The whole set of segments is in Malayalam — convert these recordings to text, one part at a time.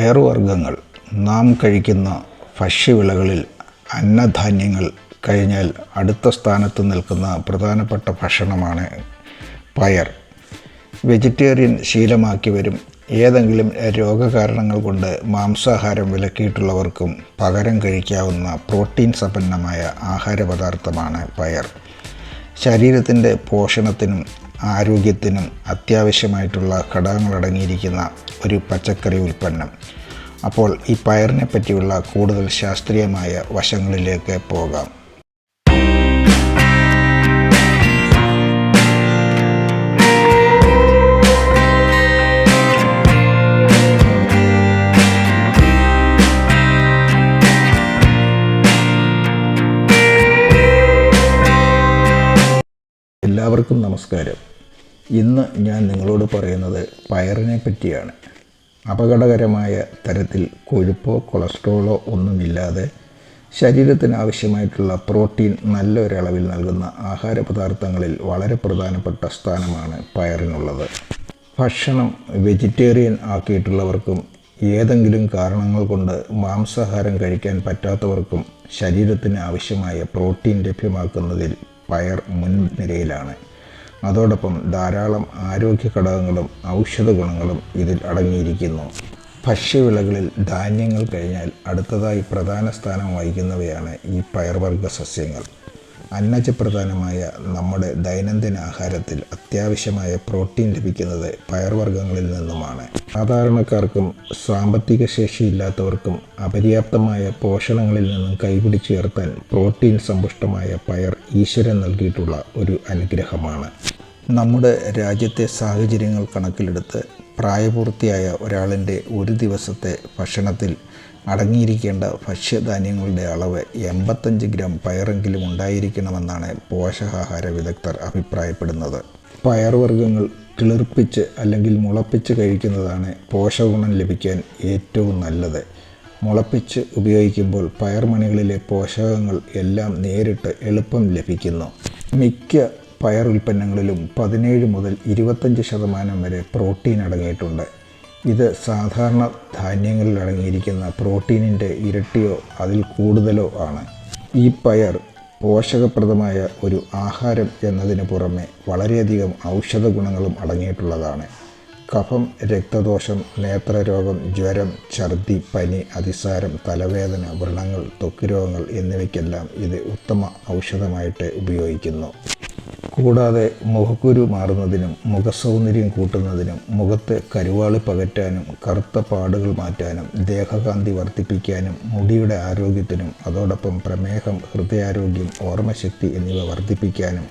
പയറുവർഗങ്ങൾ. നാം കഴിക്കുന്ന ഭക്ഷ്യവിളകളിൽ അന്നധാന്യങ്ങൾ കഴിഞ്ഞാൽ അടുത്ത സ്ഥാനത്ത് നിൽക്കുന്ന പ്രധാനപ്പെട്ട ഭക്ഷണമാണ് പയർ. വെജിറ്റേറിയൻ ശീലമാക്കിയവരും ഏതെങ്കിലും രോഗകാരണങ്ങൾ കൊണ്ട് മാംസാഹാരം വിലക്കിയിട്ടുള്ളവർക്കും പകരം കഴിക്കാവുന്ന പ്രോട്ടീൻ സമ്പന്നമായ ആഹാരപദാർത്ഥമാണ് പയർ. ശരീരത്തിന്റെ പോഷണത്തിനും ആരോഗ്യത്തിനും അത്യാവശ്യമായിട്ടുള്ള ഘടകങ്ങളടങ്ങിയിരിക്കുന്ന ഒരു പച്ചക്കറി ഉൽപ്പന്നം. അപ്പോൾ ഈ പയറിനെ പറ്റിയുള്ള കൂടുതൽ ശാസ്ത്രീയമായ വശങ്ങളിലേക്ക് പോകാം. എല്ലാവർക്കും നമസ്കാരം. ഇന്ന് ഞാൻ നിങ്ങളോട് പറയുന്നത് പയറിനെ പറ്റിയാണ്. അപകടകരമായ തരത്തിൽ കൊഴുപ്പോ കൊളസ്ട്രോളോ ഒന്നുമില്ലാതെ ശരീരത്തിന് ആവശ്യമായിട്ടുള്ള പ്രോട്ടീൻ നല്ലൊരളവിൽ നൽകുന്ന ആഹാര പദാർത്ഥങ്ങളിൽ വളരെ പ്രധാനപ്പെട്ട സ്ഥാനമാണ് പയറിനുള്ളത്. ഭക്ഷണം വെജിറ്റേറിയൻ ആക്കിയിട്ടുള്ളവർക്കും ഏതെങ്കിലും കാരണങ്ങൾ കൊണ്ട് മാംസാഹാരം കഴിക്കാൻ പറ്റാത്തവർക്കും ശരീരത്തിന് ആവശ്യമായ പ്രോട്ടീൻ ലഭ്യമാക്കുന്നതിൽ പയർ മുൻനിരയിലാണ്. അതോടൊപ്പം ധാരാളം ആരോഗ്യ ഘടകങ്ങളും ഔഷധ ഗുണങ്ങളും ഇതിൽ അടങ്ങിയിരിക്കുന്നു. ഭക്ഷ്യവിളകളിൽ ധാന്യങ്ങൾ കഴിഞ്ഞാൽ അടുത്തതായി പ്രധാന സ്ഥാനം വഹിക്കുന്നവയാണ് ഈ പയർവർഗ സസ്യങ്ങൾ. അന്നജപ്രധാനമായ നമ്മുടെ ദൈനംദിന ആഹാരത്തിൽ അത്യാവശ്യമായ പ്രോട്ടീൻ ലഭിക്കുന്നത് പയർവർഗങ്ങളിൽ നിന്നുമാണ്. സാധാരണക്കാർക്കും സാമ്പത്തിക ശേഷിയില്ലാത്തവർക്കും അപര്യാപ്തമായ പോഷണങ്ങളിൽ നിന്നും കൈപിടിച്ചുയർത്താൻ പ്രോട്ടീൻ സമ്പുഷ്ടമായ പയർ ഈശ്വരൻ നൽകിയിട്ടുള്ള ഒരു അനുഗ്രഹമാണ്. നമ്മുടെ രാജ്യത്തെ സാഹചര്യങ്ങൾ കണക്കിലെടുത്ത് പ്രായപൂർത്തിയായ ഒരാളിന്റെ ഒരു ദിവസത്തെ ഭക്ഷണത്തിൽ അടങ്ങിയിരിക്കേണ്ട ഭക്ഷ്യധാന്യങ്ങളുടെ അളവ് എൺപത്തഞ്ച് ഗ്രാം പയറെങ്കിലും ഉണ്ടായിരിക്കണമെന്നാണ് പോഷകാഹാര വിദഗ്ധർ അഭിപ്രായപ്പെടുന്നത്. പയർവർഗങ്ങൾ കിളിർപ്പിച്ച് അല്ലെങ്കിൽ മുളപ്പിച്ച് കഴിക്കുന്നതാണ് പോഷകഗുണം ലഭിക്കാൻ ഏറ്റവും നല്ലത്. മുളപ്പിച്ച് ഉപയോഗിക്കുമ്പോൾ പയർമണികളിലെ പോഷകങ്ങൾ എല്ലാം നേരിട്ട് എളുപ്പം ലഭിക്കുന്നു. മിക്ക പയർ ഉൽപ്പന്നങ്ങളിലും പതിനേഴ് മുതൽ ഇരുപത്തഞ്ച് ശതമാനം വരെ പ്രോട്ടീൻ അടങ്ങിയിട്ടുണ്ട്. ഇത് സാധാരണ ധാന്യങ്ങളിൽ അടങ്ങിയിരിക്കുന്ന പ്രോട്ടീനിന്റെ ഇരട്ടിയോ അതിൽ കൂടുതലോ ആണ്. ഈ പയർ പോഷകപ്രദമായ ഒരു ആഹാരം എന്നതിന് പുറമെ വളരെയധികം ഔഷധ ഗുണങ്ങളും അടങ്ങിയിട്ടുള്ളതാണ്. കഫം രക്തദോഷം നേത്രരോഗം ജ്വരം ഛർദി പനി അതിസാരം തലവേദന വ്രണങ്ങൾ ത്വക്ക് രോഗങ്ങൾ എന്നിവയ്ക്കെല്ലാം ഇത് ഉത്തമ ഔഷധമായിട്ട് ഉപയോഗിക്കുന്നു. കൂടാതെ മുഖക്കുരു മാറുന്നതിനും മുഖസൗന്ദര്യം കൂട്ടുന്നതിനും മുഖത്ത് കരുവാളി പകറ്റാനും കറുത്ത പാടുകൾ മാറ്റാനും ദേഹകാന്തി വർദ്ധിപ്പിക്കാനും മുടിയുടെ ആരോഗ്യത്തിനും അതോടൊപ്പം പ്രമേഹം ഹൃദയാരോഗ്യം ഓർമ്മശക്തി എന്നിവ വർദ്ധിപ്പിക്കാനും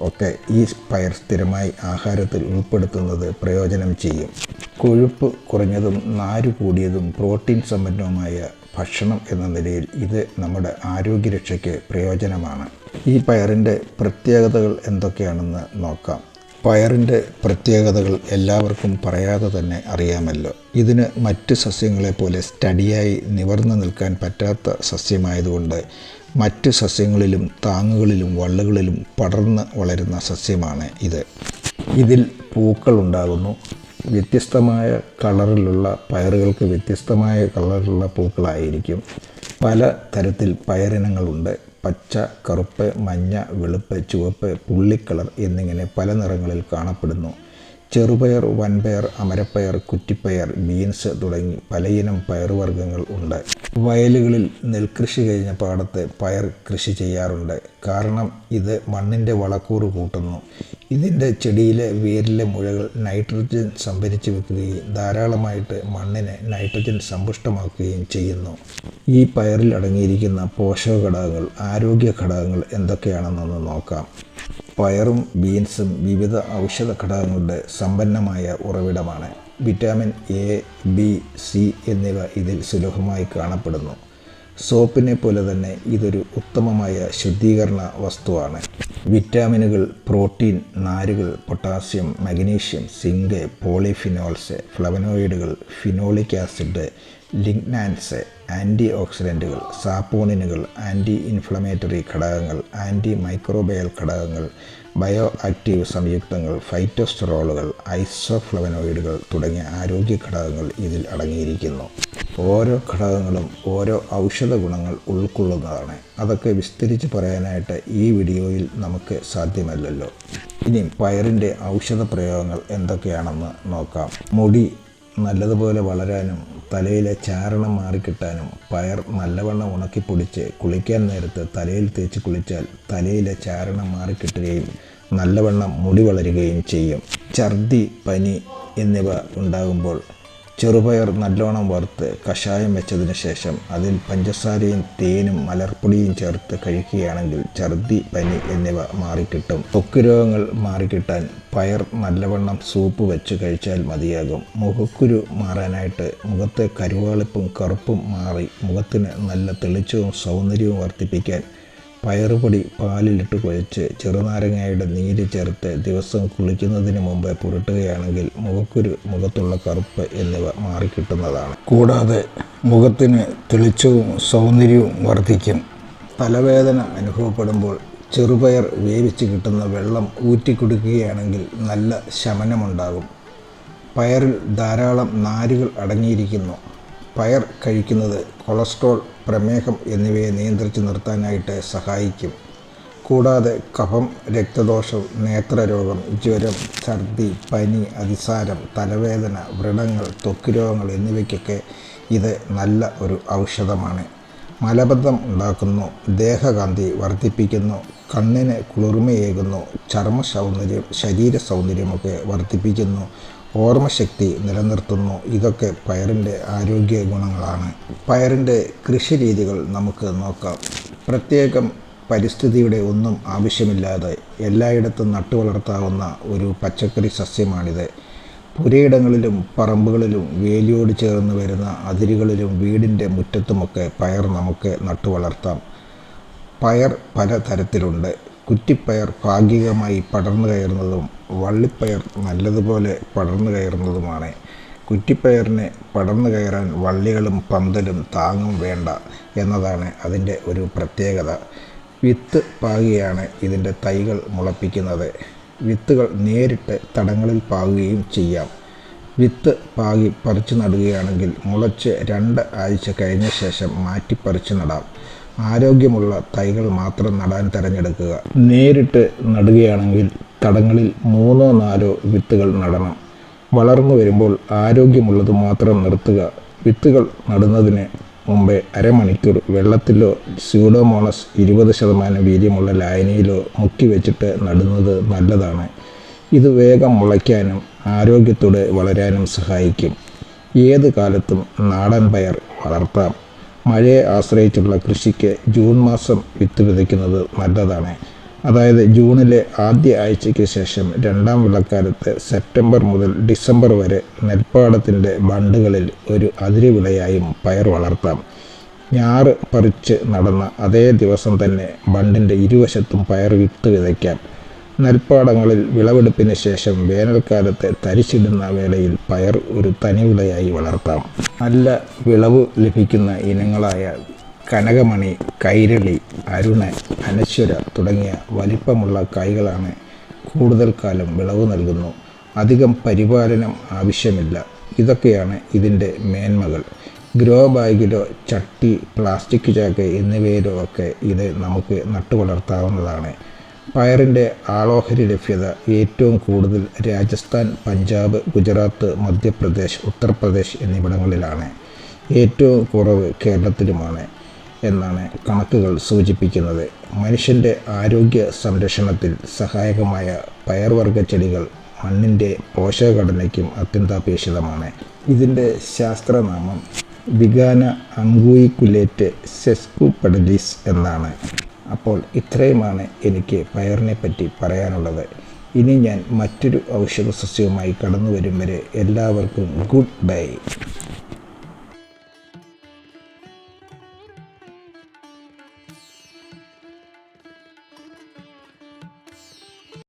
ഒക്കെ ഈ പയർ സ്ഥിരമായി ആഹാരത്തിൽ ഉൾപ്പെടുത്തുന്നത് പ്രയോജനം ചെയ്യും. കൊഴുപ്പ് കുറഞ്ഞതും നാര് കൂടിയതും പ്രോട്ടീൻ സമ്പന്നവുമായ ഭക്ഷണം എന്ന നിലയിൽ ഇത് നമ്മുടെ ആരോഗ്യരക്ഷയ്ക്ക് പ്രയോജനമാണ്. ഈ പയറിന്റെ പ്രത്യേകതകൾ എന്തൊക്കെയാണെന്ന് നോക്കാം. പയറിന്റെ പ്രത്യേകതകൾ എല്ലാവർക്കും പറയാതെ തന്നെ അറിയാമല്ലോ. ഇതിന് മറ്റ് സസ്യങ്ങളെപ്പോലെ സ്റ്റഡിയായി നിവർന്നു നിൽക്കാൻ പറ്റാത്ത സസ്യമായതുകൊണ്ട് മറ്റ് സസ്യങ്ങളിലും താങ്ങുകളിലും വള്ളുകളിലും പടർന്ന് വളരുന്ന സസ്യമാണ് ഇത്. ഇതിൽ പൂക്കൾ ഉണ്ടാകുന്നു. വ്യത്യസ്തമായ കളറിലുള്ള പയറുകൾക്ക് വ്യത്യസ്തമായ കളറിലുള്ള പൂക്കളായിരിക്കും. പല തരത്തിൽ പയറിനങ്ങളുണ്ട്. പച്ച കറുപ്പ് മഞ്ഞ വെളുപ്പ് ചുവപ്പ് പുള്ളിക്കളർ എന്നിങ്ങനെ പല നിറങ്ങളിൽ കാണപ്പെടുന്നു. ചെറുപയർ വൻപയർ അമരപ്പയർ കുറ്റിപ്പയർ ബീൻസ് തുടങ്ങി പലയിനം പയറുവർഗങ്ങൾ ഉണ്ട്. വയലുകളിൽ നെൽകൃഷി കഴിഞ്ഞ പാടത്ത് പയർ കൃഷി ചെയ്യാറുണ്ട്. കാരണം ഇത് മണ്ണിന്റെ വളക്കൂറ് കൂട്ടുന്നു. ഇതിന്റെ ചെടിയിലെ വേരിലെ മുഴകൾ നൈട്രജൻ സംഭരിച്ചു വെക്കുകയും ധാരാളമായിട്ട് മണ്ണിനെ നൈട്രജൻ സമ്പുഷ്ടമാക്കുകയും ചെയ്യുന്നു. ഈ പയറിൽ അടങ്ങിയിരിക്കുന്ന പോഷക ഘടകങ്ങൾ ആരോഗ്യ ഘടകങ്ങൾ എന്തൊക്കെയാണെന്നൊന്ന് നോക്കാം. പയറും ബീൻസും വിവിധ ഔഷധ ഘടകങ്ങളുടെ സമ്പന്നമായ ഉറവിടമാണ്. വിറ്റാമിൻ എ ബി സി എന്നിവ ഇതിൽ സുലഭമായി കാണപ്പെടുന്നു. സോപ്പിനെ പോലെ തന്നെ ഇതൊരു ഉത്തമമായ ശുദ്ധീകരണ വസ്തുവാണ്. വിറ്റാമിനുകൾ പ്രോട്ടീൻ നാരുകൾ പൊട്ടാസ്യം മഗ്നീഷ്യം സിങ്ക് പോളിഫിനോൾസ് ഫ്ലവനോയിഡുകൾ ഫിനോളിക് ആസിഡ് ലിഗ്നാൻസ് ആന്റി ഓക്സിഡന്റുകൾ സാപ്പോണിനുകൾ ആന്റി ഇൻഫ്ലമേറ്ററി ഘടകങ്ങൾ ആന്റി മൈക്രോബയൽ ഘടകങ്ങൾ ബയോ ആക്റ്റീവ് സംയുക്തങ്ങൾ ഫൈറ്റോസ്റ്ററോളുകൾ ഐസോഫ്ലവനോയിഡുകൾ തുടങ്ങിയ ആരോഗ്യ ഘടകങ്ങൾ ഇതിൽ അടങ്ങിയിരിക്കുന്നു. ഓരോ ഘടകങ്ങളും ഓരോ ഔഷധ ഗുണങ്ങൾ ഉൾക്കൊള്ളുന്നതാണ്. അതൊക്കെ വിസ്തരിച്ച് പറയാനായിട്ട് ഈ വീഡിയോയിൽ നമുക്ക് സാധ്യമല്ലല്ലോ. ഇനി പയറിന്റെ ഔഷധ പ്രയോഗങ്ങൾ എന്തൊക്കെയാണെന്ന് നോക്കാം. മുടി നല്ലതുപോലെ വളരാനും തലയിലെ ചാരണം മാറിക്കിട്ടാനും പയർ നല്ലവണ്ണം ഉണക്കിപ്പൊടിച്ച് കുളിക്കാൻ നേരത്ത് തലയിൽ തേച്ച് കുളിച്ചാൽ തലയിലെ ചാരണം മാറിക്കിട്ടുകയും നല്ലവണ്ണം മുടി വളരുകയും ചെയ്യും. ഛർദി പനി എന്നിവ ഉണ്ടാകുമ്പോൾ ചെറുപയർ നല്ലോണം വറുത്ത് കഷായം വെച്ചതിന് ശേഷം അതിൽ പഞ്ചസാരയും തേനും മലർപ്പൊടിയും ചേർത്ത് കഴിക്കുകയാണെങ്കിൽ ഛർദി പനി എന്നിവ മാറിക്കിട്ടും. ത്വക്ക് രോഗങ്ങൾ മാറിക്കിട്ടാൻ പയർ നല്ലവണ്ണം സൂപ്പ് വെച്ച് കഴിച്ചാൽ മതിയാകും. മുഖക്കുരു മാറാനായിട്ട് മുഖത്തെ കരുവാളിപ്പും കറുപ്പും മാറി മുഖത്തിന് നല്ല തെളിച്ചവും സൗന്ദര്യവും വർദ്ധിപ്പിക്കാൻ പയറുപൊടി പാലിലിട്ട് കുഴച്ച് ചെറുനാരങ്ങയുടെ നീര് ചേർത്ത് ദിവസം കുളിക്കുന്നതിന് മുമ്പ് പുരട്ടുകയാണെങ്കിൽ മുഖക്കുരു മുഖത്തുള്ള കറുപ്പ് എന്നിവ മാറിക്കിട്ടുന്നതാണ്. കൂടാതെ മുഖത്തിന് തെളിച്ചവും സൗന്ദര്യവും വർദ്ധിക്കും. തലവേദന അനുഭവപ്പെടുമ്പോൾ ചെറുപയർ വേവിച്ച് കിട്ടുന്ന വെള്ളം ഊറ്റിക്കുടിക്കുകയാണെങ്കിൽ നല്ല ശമനമുണ്ടാകും. പയറിൽ ധാരാളം നാരുകൾ അടങ്ങിയിരിക്കുന്നു. പയർ കഴിക്കുന്നത് കൊളസ്ട്രോൾ പ്രമേഹം എന്നിവയെ നിയന്ത്രിച്ച് നിർത്താനായിട്ട് സഹായിക്കും. കൂടാതെ കഫം രക്തദോഷം നേത്രരോഗം ജ്വരം ഛർദി പനി അതിസാരം തലവേദന വ്രണങ്ങൾ ത്വക്ക് രോഗങ്ങൾ എന്നിവയ്ക്കൊക്കെ ഇത് നല്ല ഒരു ഔഷധമാണ്. മലബന്ധം ഉണ്ടാക്കുന്നു ദേഹകാന്തി വർദ്ധിപ്പിക്കുന്നു കണ്ണിന് കുളിർമയേകുന്നു ചർമ്മ സൗന്ദര്യം ശരീര സൗന്ദര്യമൊക്കെ വർദ്ധിപ്പിക്കുന്നു ഓർമ്മശക്തി നിലനിർത്തുന്നു. ഇതൊക്കെ പയറിന്റെ ആരോഗ്യ ഗുണങ്ങളാണ്. പയറിന്റെ കൃഷി രീതികൾ നമുക്ക് നോക്കാം. പ്രത്യേകം പരിസ്ഥിതിയുടെ ഒന്നും ആവശ്യമില്ലാതെ എല്ലായിടത്തും നട്ടുവളർത്താവുന്ന ഒരു പച്ചക്കറി സസ്യമാണിത്. പുരയിടങ്ങളിലും പറമ്പുകളിലും വേലിയോട് ചേർന്ന് വരുന്ന അതിരുകളിലും വീടിന്റെ മുറ്റത്തുമൊക്കെ പയർ നമുക്ക് നട്ടുവളർത്താം പയർ പല തരത്തിലുണ്ട് കുറ്റിപ്പയർ ഭാഗികമായി പടർന്നു കയറുന്നതും വള്ളിപ്പയർ നല്ലതുപോലെ പടർന്നു കയറുന്നതുമാണ്. കുറ്റിപ്പയറിന് പടർന്നു കയറാൻ വള്ളികളും പന്തലും താങ്ങും വേണ്ട എന്നതാണ് അതിന്റെ ഒരു പ്രത്യേകത. വിത്ത് പാകിയാണ് ഇതിന്റെ തൈകൾ മുളപ്പിക്കുന്നത്. വിത്തുകൾ നേരിട്ട് തടങ്ങളിൽ പാകുകയും ചെയ്യാം. വിത്ത് പാകി പറിച്ചു നടുകയാണെങ്കിൽ മുളച്ച് രണ്ട് ആഴ്ച കഴിഞ്ഞ ശേഷം മാറ്റി പറിച്ചു നടാം. ആരോഗ്യമുള്ള തൈകൾ മാത്രം നടാൻ തിരഞ്ഞെടുക്കുക. നേരിട്ട് നടുകയാണെങ്കിൽ തടങ്ങളിൽ മൂന്നോ നാലോ വിത്തുകൾ നടണം. വളർന്നു വരുമ്പോൾ ആരോഗ്യമുള്ളത് മാത്രം നിർത്തുക. വിത്തുകൾ നടുന്നതിന് മുമ്പേ അരമണിക്കൂർ വെള്ളത്തിലോ സ്യൂഡോമോണസ് ഇരുപത് ശതമാനം വീര്യമുള്ള ലായനിയിലോ മുക്കി വെച്ചിട്ട് നടുന്നത് നല്ലതാണ്. ഇത് വേഗം മുളയ്ക്കാനും ആരോഗ്യത്തോടെ വളരാനും സഹായിക്കും. ഏത് കാലത്തും നാടൻ പയർ വളർത്താം. മഴയെ ആശ്രയിച്ചുള്ള കൃഷിക്ക് ജൂൺ മാസം വിത്ത് വിതയ്ക്കുന്നത് നല്ലതാണ്. അതായത് ജൂണിലെ ആദ്യ ആഴ്ചയ്ക്ക് ശേഷം രണ്ടാം വിളക്കാലത്ത് സെപ്റ്റംബർ മുതൽ ഡിസംബർ വരെ നെൽപ്പാടത്തിന്റെ ബണ്ടുകളിൽ ഒരു അതിരുവിളയായും പയർ വളർത്താം. ഞാറ് പറിച്ച് നടന്ന അതേ ദിവസം തന്നെ ബണ്ടിന്റെ ഇരുവശത്തും പയർ വിത്ത് വിതയ്ക്കാം. നെൽപ്പാടങ്ങളിൽ വിളവെടുപ്പിന് ശേഷം വേനൽക്കാലത്ത് തരിച്ചിടുന്ന വേളയിൽ പയർ ഒരു തനിവിളയായി വളർത്താം. നല്ല വിളവ് ലഭിക്കുന്ന ഇനങ്ങളായ കനകമണി കൈരളി അരുണ് അനശ്വര തുടങ്ങിയ വലിപ്പമുള്ള കായ്കളാണ് കൂടുതൽ കാലം വിളവ് നൽകുന്നു. അധികം പരിപാലനം ആവശ്യമില്ല. ഇതൊക്കെയാണ് ഇതിന്റെ മേന്മകൾ. ഗ്രോ ബാഗിലോ ചട്ടി പ്ലാസ്റ്റിക് ചാക്ക് എന്നിവയിലോ ഒക്കെ ഇത് നമുക്ക് നട്ടുവളർത്താവുന്നതാണ്. പയറിന്റെ ആളോഹരി ലഭ്യത ഏറ്റവും കൂടുതൽ രാജസ്ഥാൻ പഞ്ചാബ് ഗുജറാത്ത് മധ്യപ്രദേശ് ഉത്തർപ്രദേശ് എന്നിവിടങ്ങളിലാണ്. ഏറ്റവും കുറവ് കേരളത്തിലുമാണ് എന്നാണ് കണക്കുകൾ സൂചിപ്പിക്കുന്നത്. മനുഷ്യന്റെ ആരോഗ്യ സംരക്ഷണത്തിൽ സഹായകമായ പയർവർഗ ചെടികൾ മണ്ണിന്റെ പോഷകഘടനയ്ക്കും അത്യന്താപേക്ഷിതമാണ്. ഇതിന്റെ ശാസ്ത്രനാമം വിഗാന അങ്കൂയിക്കുലേറ്റ് സെസ്കുപെഡലിസ് എന്നാണ്. അപ്പോൾ ഇത്രയുമാണ് എനിക്ക് പയറിനെ പറ്റി പറയാനുള്ളത്. ഇനി ഞാൻ മറ്റൊരു ഔഷധ സസ്യവുമായി കടന്നു വരും വരെ എല്ലാവർക്കും ഗുഡ് ബൈ.